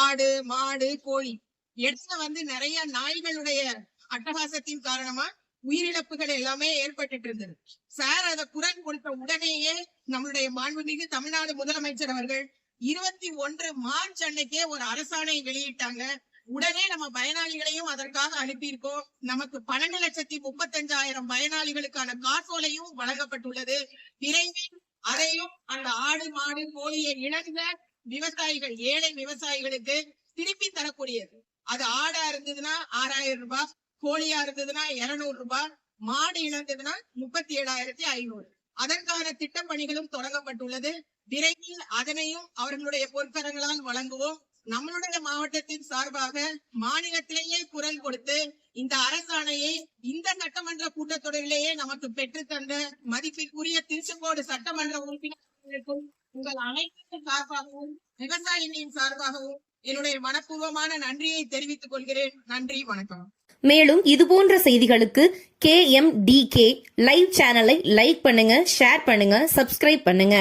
ஆடு மாடு கோழி. இடத்துல வந்து நிறைய நாய்களுடைய அட்டகாசத்தின் காரணமா உயிரிழப்புகள் எல்லாமே ஏற்பட்டுட்டு இருந்தது. சார் அதை குரல் கொடுத்த உடனேயே நம்மளுடைய மாண்புமிகு தமிழ்நாடு முதலமைச்சர் அவர்கள் இருபத்தி ஒன்று மார்ச் அன்னைக்கே ஒரு அரசாணை வெளியிட்டாங்க. உடனே நம்ம பயனாளிகளையும் அதற்காக அனுப்பியிருக்கோம். நமக்கு பன்னெண்டு லட்சத்தி முப்பத்தஞ்சாயிரம் பயனாளிகளுக்கான காசோலையும் வழங்கப்பட்டுள்ளது. விரைவில் அதையும் அந்த ஆடு மாடு கோழியை இழந்த விவசாயிகள் ஏழை விவசாயிகளுக்கு திருப்பி தரக்கூடியது. அது ஆடா இருந்ததுன்னா ஆறாயிரம் ரூபாய் கோழியா இருந்ததுன்னா இருநூறு ரூபாய் மாடு இழந்ததுன்னா முப்பத்தி ஏழாயிரத்தி ஐநூறு. அதற்கான திட்டப் பணிகளும் தொடங்கப்பட்டுள்ளது. விரைவில் அதனையும் அவர்களுடைய பொற்கரங்களால் வழங்குவோம். நம்மளுடைய மாவட்டத்தின் சார்பாக மாநிலத்திலேயே குரல் கொடுத்து இந்த அரசாணையை இந்த சட்டமன்ற கூட்டத்தொடரிலேயே நமக்கு பெற்று தந்த மதிப்பிற்குரிய திருச்செங்கோடு சட்டமன்ற உறுப்பினர்களுக்கும் உங்கள் அனைவரின் சார்பாகவும் விவசாயிகளின் சார்பாகவும் என்னுடைய மனப்பூர்வமான நன்றியை தெரிவித்துக் கொள்கிறேன். நன்றி வணக்கம். மேலும் இதுபோன்ற செய்திகளுக்கு K M D K live சேனலை லைக் பண்ணுங்க ஷேர் பண்ணுங்க சப்ஸ்கிரைப் பண்ணுங்க.